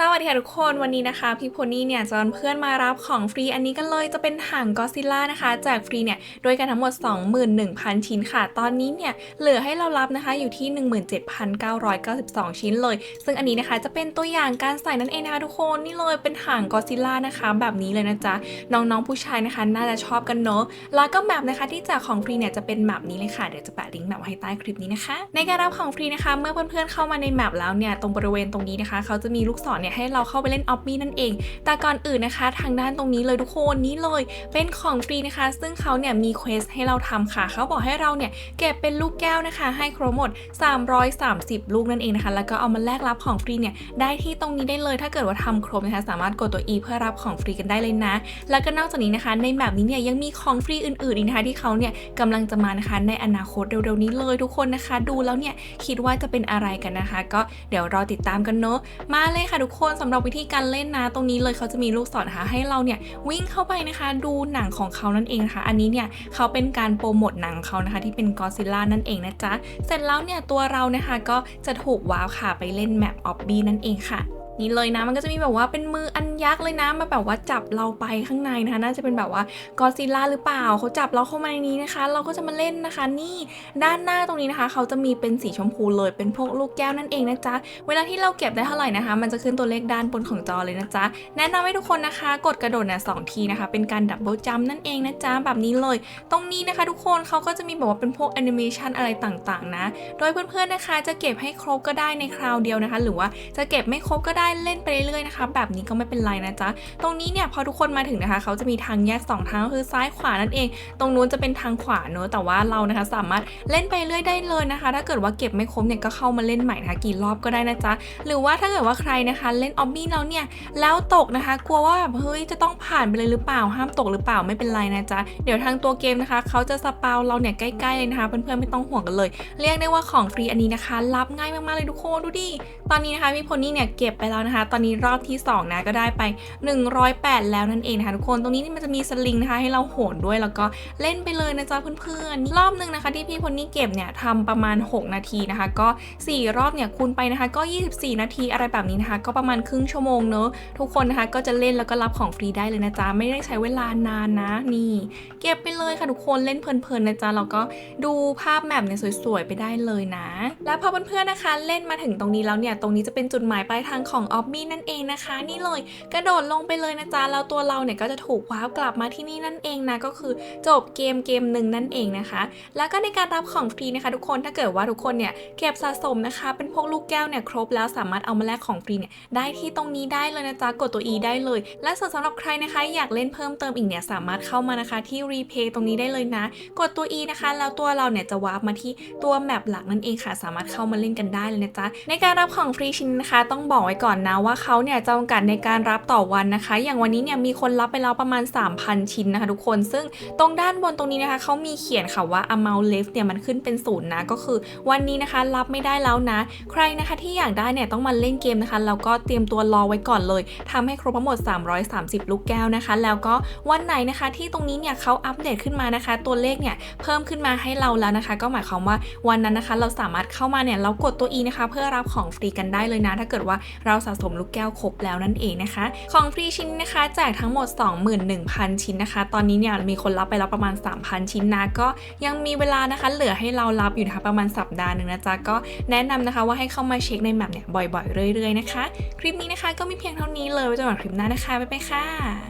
สวัสดีค่ะทุกคนวันนี้นะคะพี่โพนี่เนี่ยจะชวนเพื่อนมารับของฟรีอันนี้กันเลยจะเป็นถังก็ซิล่านะคะแจกฟรีเนี่ยโดยกันทั้งหมด 21,000 ชิ้นค่ะ ตอนนี้เนี่ยเหลือให้เรารับนะคะอยู่ที่ 17,992 ชิ้นเลย ซึ่งอันนี้นะคะจะเป็นตัวอย่างการใส่นั่นเองนะคะทุกคนนี่เลยเป็นถังก็ซิล่านะคะแบบนี้เลยนะจ๊ะน้องๆผู้ชายนะคะ น่าจะชอบกันเนอะแล้วก็แบบนะคะที่แจกของฟรีเนี่ยจะเป็นแบบนี้เลยค่ะเดี๋ยวจะแปะลิงก์แบบไว้ให้ใต้คลิปนี้นะคะ ในการรับของฟรีนะคะ เมื่อเพื่อนๆเข้ามาในแมปแล้วเนี่ยตรงบริเวณตรงนี้นะคะเขาจะมีลูกศรเนี่ยให้เราเข้าไปเล่นออฟบี้นั่นเอง แต่ก่อนอื่นนะคะ ทางด้านตรงนี้เลยทุกคนนี่เลยเป็นของฟรีนะคะ ซึ่งเขาเนี่ยมีเควสให้เราทำค่ะ เขาบอกให้เราเนี่ยเก็บเป็นลูกแก้วนะคะ ให้ครบหมด 330 ลูกนั่นเองนะคะ แล้วก็เอามาแลกรับของฟรีเนี่ยได้ที่ตรงนี้ได้เลย ถ้าเกิดว่าทำครบนะคะสามารถกดตัว E เพื่อรับของฟรีกันได้เลยนะ แล้วก็นอกจากนี้นะคะ ในแบบนี้เนี่ยยังมีของฟรีอื่นๆอีกนะคะที่เขาเนี่ยกำลังจะมานะคะในอนาคตเร็วๆนี้เลยทุกคนนะคะ ดูแล้วเนี่ยคิดว่าจะเป็นอะไรกันนะคะ ก็เดี๋ยวรอติดตามกันเนอะมาเลยค่ะทุกคนสำหรับวิธีการเล่นนะ ตรงนี้เลยเขาจะมีลูกศรนะคะให้เราเนี่ยวิ่งเข้าไปนะคะดูหนังของเขานั่นเองนะคะ อันนี้เนี่ยเขาเป็นการโปรโมทหนังเขานะคะที่เป็นกอซิล่านั่นเองนะจ๊ะ เสร็จแล้วเนี่ยตัวเรานะคะก็จะถูกว้าวค่ะไปเล่นแมปออบบี้นั่นเองค่ะนี่เลยนะมันก็จะมีแบบว่าเป็นมืออัน ยักษ์เลยนะมาแบบว่าจับเราไปข้างในนะคะน่าจะเป็นแบบว่ากอซิล่าหรือเปล่าเขาจับเราเข้ามาในนี้นะคะ เราก็จะมาเล่นนะคะ นี่ด้านหน้าตรงนี้นะคะ เขาจะมีเป็นสีชมพูเลยเป็นพวกลูกแก้วนั่นเองนะจ๊ะเวลาที่เราเก็บได้เท่าไหร่นะคะ มันจะขึ้นตัวเลขด้านบนของจอเลยนะจ๊ะแนะนำให้ทุกคนนะคะ กดกระโดดเนี่ยสองทีนะคะ เป็นการดับเบิลจัมนั่นเองนะจ๊ะแบบนี้เลย ตรงนี้นะคะ ทุกคนเขาก็จะมีแบบว่าเป็นพวกแอนิเมชันอะไรต่างๆนะ โดยเพื่อนๆนะคะ จะเก็บให้ครบก็ได้ในคราวเดียวนะคะ หรือว่าจะเก็บไม่ครบก็ได้เล่นไปเรื่อยๆนะคะ แบบนี้ก็ไม่เป็นไรนะจ๊ะ ตรงนี้เนี่ยพอทุกคนมาถึงนะคะ เขาจะมีทางแยกสองทางก็คือซ้ายขวานั่นเอง ตรงนู้นจะเป็นทางขวาเนอะแต่ว่าเรานะคะสามารถเล่นไปเรื่อยได้เลยนะคะ ถ้าเกิดว่าเก็บไม่ครบเนี่ยก็เข้ามาเล่นใหม่นะคะกี่รอบก็ได้นะจ๊ะ หรือว่าถ้าเกิดว่าใครนะคะเล่นออบบี้แล้วเนี่ยแล้วตกนะคะ กลัวว่าแบบเฮ้ยจะต้องผ่านไปเลยหรือเปล่าห้ามตกหรือเปล่าไม่เป็นไรนะจ๊ะเดี๋ยวทางตัวเกมนะคะ เขาจะสปาวเราเนี่ยใกล้ๆเลยนะคะเพื่อนๆไม่ต้องห่วงกันเลย เรียกได้ว่าของฟรีอันนี้นะคะ รับง่ายมากๆเลยทุกคนดูดิตอนนี้นะคะพี่พลนี่เนี่ยเก็บไปแล้วนะคะ ตอนนี้รอบที่2นะก็ได้ไป 108 แล้วนั่นเองนะคะทุกคนตรงนี้นี่มันจะมีสลิงนะคะให้เราโหนด้วยแล้วก็เล่นไปเลยนะจ๊ะเพื่อนๆรอบหนึ่งนะคะที่พี่พลนี่เก็บเนี่ยทำประมาณ 6 นาทีนะคะ ก็ 4 รอบเนี่ยคูณไปนะคะ ก็ 24 นาทีอะไรแบบนี้นะคะ ก็ประมาณครึ่งชั่วโมงเนอะทุกคนนะคะก็จะเล่นแล้วก็รับของฟรีได้เลยนะจ๊ะไม่ได้ใช้เวลานานนะนี่ เก็บไปเลยค่ะทุกคนเล่นเพลินๆนะจ๊ะแล้วก็ดูภาพแมปเนี่ยสวยๆไปได้เลยนะ แล้วพอเพื่อนๆนะคะ เล่นมาถึงตรงนี้แล้วเนี่ยตรงนี้จะเป็นจุดหมายปลายทางของออบบี้นั่นเองนะคะ นี่เลยกระโดดลงไปเลยนะจ๊ะแล้วตัวเราเนี่ยก็จะถูกว้าวกลับมาที่นี่นั่นเองนะก็คือจบเกมเกมหนึ่งนั่นเองนะคะ แล้วก็ในการรับของฟรีนะคะ ทุกคนถ้าเกิดว่าทุกคนเนี่ยเก็บสะสมนะคะ เป็นพวกลูกแก้วเนี่ยครบแล้วสามารถเอามาแลกของฟรีเนี่ยได้ที่ตรงนี้ได้เลยนะจ๊ะกดตัว E ได้เลย และส่วนสำหรับใครนะคะอยากเล่นเพิ่มเติมอีกเนี่ยสามารถเข้ามานะคะที่รีเพย์ตรงนี้ได้เลยนะ กดตัว E นะคะแล้วตัวเราเนี่ยจะวาร์ปมาที่ตัวแมปหลักนั่นเองค่ะ สามารถเข้ามาเล่นกันได้เลยนะจ๊ะในการรับของฟรีชิ้นนะคะ ต้องบอกไว้ก่อนนะว่าเขาเนี่ยจำกัดในการรับต่อวันนะคะ อย่างวันนี้เนี่ยมีคนรับไปแล้วประมาณ 3,000 ชิ้นนะคะ ทุกคน ซึ่งตรงด้านบนตรงนี้นะคะเขามีเขียนค่ะว่า amount left เนี่ยมันขึ้นเป็นศูนย์นะ ก็คือวันนี้นะคะรับไม่ได้แล้วนะ ใครนะคะที่อยากได้เนี่ยต้องมาเล่นเกมนะคะแล้วก็เตรียมตัวรอไว้ก่อนเลยทำให้ครบทั้งหมด 330 ลูกแก้วนะคะ แล้วก็วันไหนนะคะที่ตรงนี้เนี่ยเขาอัปเดตขึ้นมานะคะ ตัวเลขเนี่ยเพิ่มขึ้นมาให้เราแล้วนะคะ ก็หมายความว่าวันนั้นนะคะ เราสามารถเข้ามาเนี่ยเรากดตัว E นะคะ เพื่อรับของฟรีกันได้เลยนะ ถ้าเกิดว่าเราสะสมลูกแก้วครบแล้วนั่นเองนะคะของฟรีชิ้นนะคะแจกทั้งหมด 21,000 ชิ้นนะคะ ตอนนี้เนี่ยมีคนรับไปแล้วประมาณ 3,000 ชิ้นนะก็ยังมีเวลานะคะ เหลือให้เรารับอยู่นะคะประมาณสัปดาห์หนึ่งนะจ๊ะก็แนะนำนะคะว่าให้เข้ามาเช็คในแมปเนี่ยบ่อยๆ เรื่อยๆนะคะ คลิปนี้นะคะก็มีเพียงเท่านี้เลยไว้เจอกันคลิปหน้านะคะบ๊ายบายค่ะ